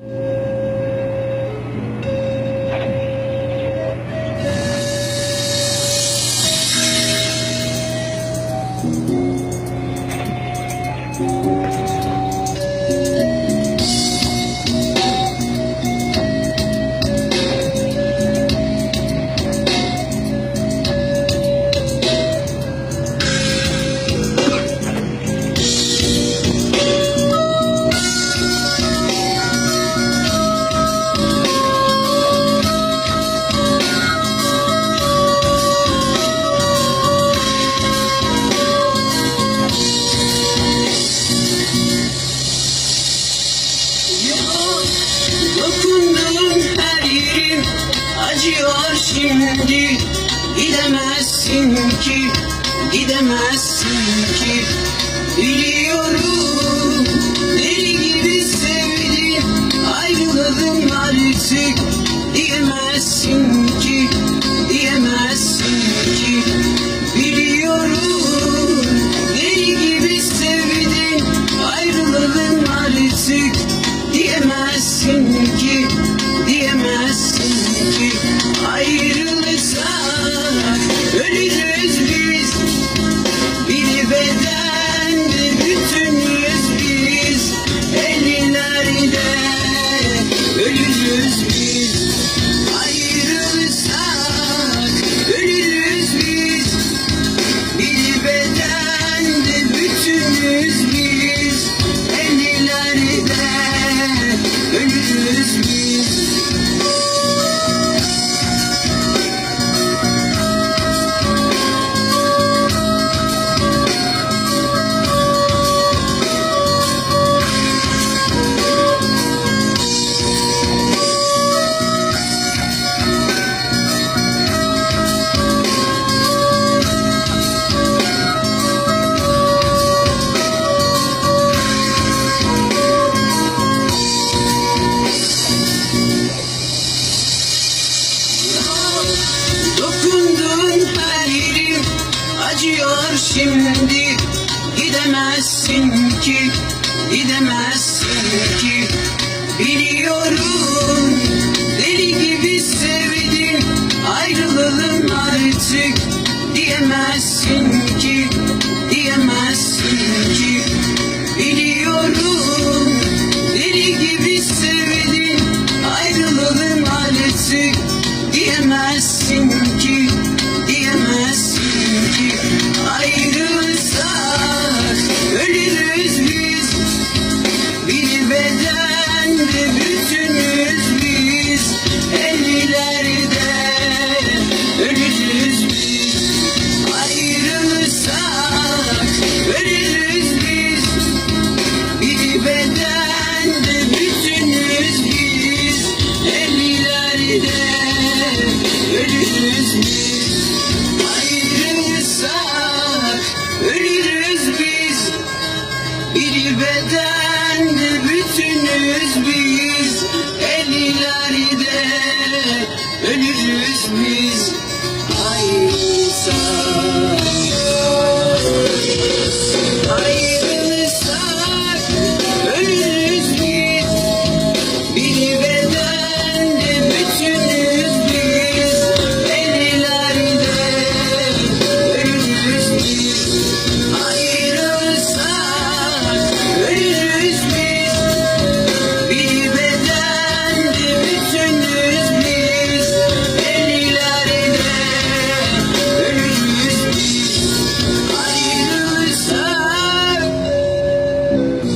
you şimdi Gidemezsin ki Gidemezsin ki. şimdi gidemezsin ki gidemezsin ki biliyorum deli gibi sevdin ayrılalım artık diyemezsin ki. Bir beden bütünüz biz. El ölürüz biz. Ay insan.